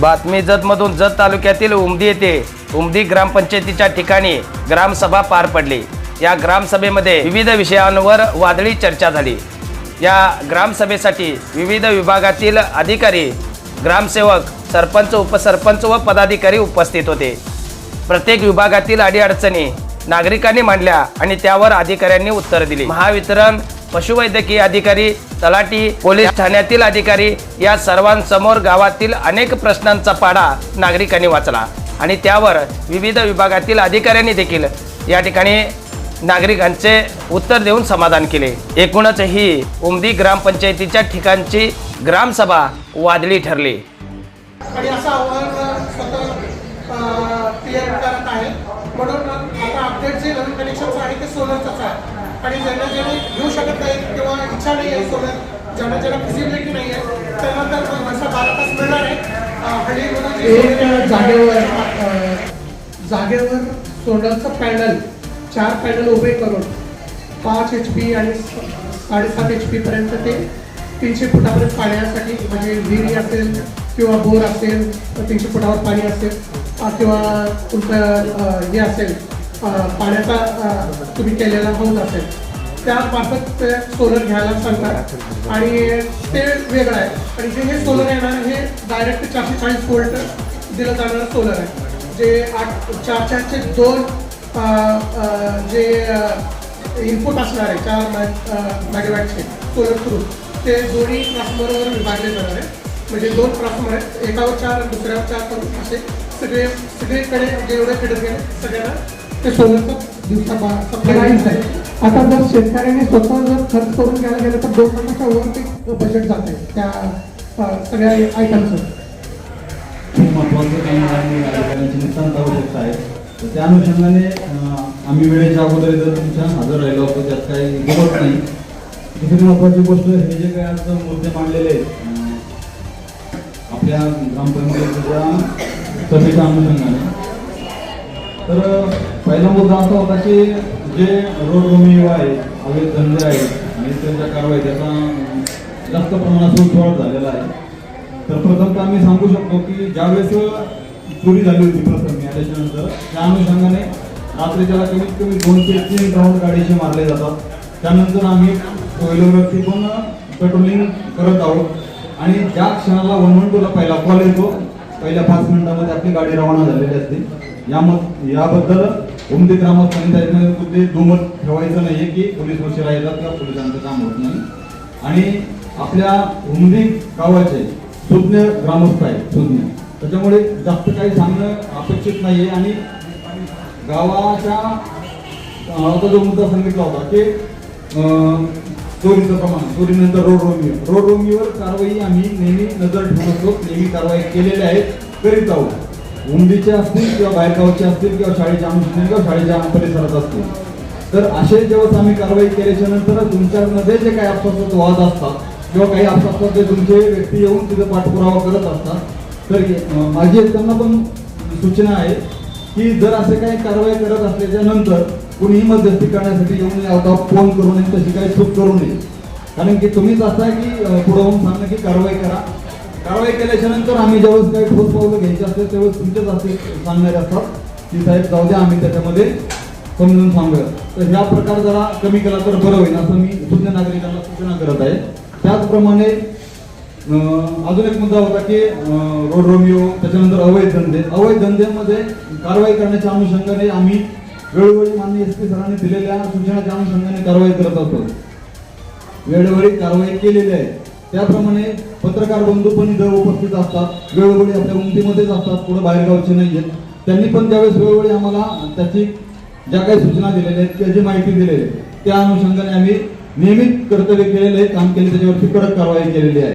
बातमी जतमधून जत तालुक्यातील उमदी येथे उमदी ग्रामपंचायतीच्या ठिकाणी ग्रामसभा पार पडली. या ग्रामसभेमध्ये विविध विषयांवर वादळी चर्चा झाली. या ग्रामसभेसाठी विविध विभागातील अधिकारी ग्रामसेवक सरपंच उपसरपंच व पदाधिकारी उपस्थित होते. प्रत्येक विभागातील अडीअडचणी नागरिकांनी मांडल्या आणि त्यावर अधिकाऱ्यांनी उत्तर दिली. महावितरण पशुवैद्यकीय अधिकारी तलाठी पोलीस ठाण्यातील अधिकारी या सर्वांसमोर गावातील अनेक प्रश्नांचा पाडा नागरिकांनी वाचला. आणि त्यावर विविध विभागातील अधिकाऱ्यांनी देखील या ठिकाणी नागरिकांचे उत्तर देऊन समाधान केले. एकूणच ही उमदी ग्रामपंचायतीच्या ठिकाणची ग्रामसभा वादळी ठरली. आणि असं आव्हान स्वतः क्लिअर करत आहे. म्हणून आता अपडेट जे नवीन कनेक्शन्स आहे ते सोलरचंच आहे. आणि ज्यांना ज्यांनी घेऊ शकत नाही किंवा इच्छा नाही आहे सोबत ज्यांना ज्यांना फिजिबिलिटी नाही आहे त्यांना तर वर्षा बारा तास मिळणार आहे. जागेवर जागेवर सोलरचं पॅनल चार पॅनल उभे करून पाच एच पी आणि साडेसात एच पी पर्यंत ते तीनशे फुटापर्यंत पाण्यासाठी म्हणजे विहिरी असेल किंवा बोर असेल तर तीनशे फुटावर पाणी असेल किंवा तुमचं हे असेल पाण्याचा तुम्ही केलेला हौद असेल. त्यामार्फत सोलर घ्यायला सांगतात. आणि ते वेगळं आहे. आणि जे हे सोलर येणार हे डायरेक्ट चारशे चाळीस वोल्ट दिलं जाणारं सोलर आहे. जे आठ चार चारचे दोन जे इनपुट असणार आहे चार मॅगवॅटचे सोलर थ्रू ते दोन्ही ट्रान्सफॉर्मरवर विभागले जाणार आहे म्हणजे दोन ट्रान्सफॉर्मर आहेत. एकावर चार दुसऱ्यावर चार करून असे सगळे सगळीकडे जेवढे फिडत गेले सगळ्यांना ते सोलरचं दिवसा सप्लाय आहे आता जर शेतकऱ्यांनी स्वतः जर खर्च करून घ्यायला गेलं तर दोन लाखाच्या वर ते बजेट जाते त्या सगळ्या आयटमचं खूप महत्त्वाचं काम आणि अधिकाऱ्यांची नितांत आवश्यकता आहे. तर त्या अनुषंगाने आम्ही वेळेच्या अगोदर जर तुमच्या हजर राहिलो होतो त्यात काही गमत नाही. दुसरी महत्त्वाची गोष्ट हे जे काही आज मुद्दे मांडलेले आहेत आपल्या ग्रामपंचायतीच्या सभेच्या अनुषंगाने. तर पहिला मुद्दा असा होता की जे रोड रोमी आहे अवैध धंदे आहेत आणि त्यांच्या कारवाई त्याचा जास्त प्रमाणात सुळसुळाट झालेला आहे. तर प्रथमतः आम्ही सांगू शकतो की ज्यावेळेस चोरी झाली होती प्रथम मी त्या अनुषंगाने रात्री त्याला कमीत कमी दोन ते तीन राऊंड गाडीचे मारले जातात. त्यानंतर आम्ही टोयलरवरती पण पेट्रोलिंग करत आहोत. आणि ज्या क्षणाला वन वन टूला पहिला कॉल येतो पहिल्या पाच मिनिटामध्ये आपली गाडी रवाना झालेली असते. यामध याबद्दल उमदी ग्रामस्थांनी त्याच्यामध्ये दुमत ठेवायचं नाही आहे की पोलीस वर्ष येतात किंवा पोलिसांचं काम होत नाही. आणि आपल्या उमदी गावाचे सुज्ञ ग्रामस्थ आहेत सुज्ञ. त्याच्यामुळे जास्त काही सांगणं अपेक्षित नाही आहे आणि गावाच्या आता जो मुद्दा सांगितला होता की चोरीचं प्रमाण चोरीनंतर रोड रोमी रोड रोमीवर कारवाई आम्ही नेहमी नजर ठेवत असतो नेहमी कारवाई केलेल्या आहेत करीत आहोत. उमदीचे असतील किंवा बाहेरगावचे असतील किंवा शाळेच्या अनुषंगाने किंवा शाळेच्या परिसरात असतील. तर असे जेव्हा आम्ही कारवाई केल्याच्यानंतर तुमच्यामध्ये जे काही आपसात वाद असतात किंवा काही आपसात जे तुमचे व्यक्ती येऊन तिथे पाठपुरावा करत असतात तर माझी एक त्यांना पण सूचना आहे की जर असे काही कारवाई करत असल्याच्या नंतर कुणीही मध्यस्थी करण्यासाठी येऊन आता फोन करू नये तशी काही चूक करू नये. कारण की तुम्हीच असं आहे की पुढं होऊन सांगणं की कारवाई करा. कारवाई केल्याच्यानंतर आम्ही ज्यावेळेस काही ठोस पावलं घ्यायची असते त्यावेळेस तुमचेच असे सांगणारे असतात की साहेब जाऊ द्या आम्ही त्याच्यामध्ये समजून सांगूया. तर ह्या प्रकार जरा कमी केला तर बरं होईल असं मी सुज्ञ नागरिकांना सूचना करत आहे. त्याचप्रमाणे अजून एक मुद्दा होता की रोड रोमिओ त्याच्यानंतर अवैध धंदे. अवैध धंद्यामध्ये कारवाई करण्याच्या अनुषंगाने आम्ही वेळोवेळी माननीय एस पी सरांनी दिलेल्या सूचनाच्या अनुषंगाने कारवाई करत असतो. वेळोवेळी कारवाई केलेली आहे. त्याप्रमाणे पत्रकार बंधू पण इथं उपस्थित असतात. वेळोवेळी आपल्या उमटीमध्येच असतात. कुठं बाहेरगावचे नाही आहेत त्यांनी पण त्यावेळेस वेळोवेळी आम्हाला त्याची ज्या काही सूचना दिलेल्या आहेत त्याची जी माहिती दिलेली आहे त्या अनुषंगाने आम्ही नियमित कर्तव्य केलेले आहे. काम केले त्याच्यावरती कडक कारवाई केलेली आहे.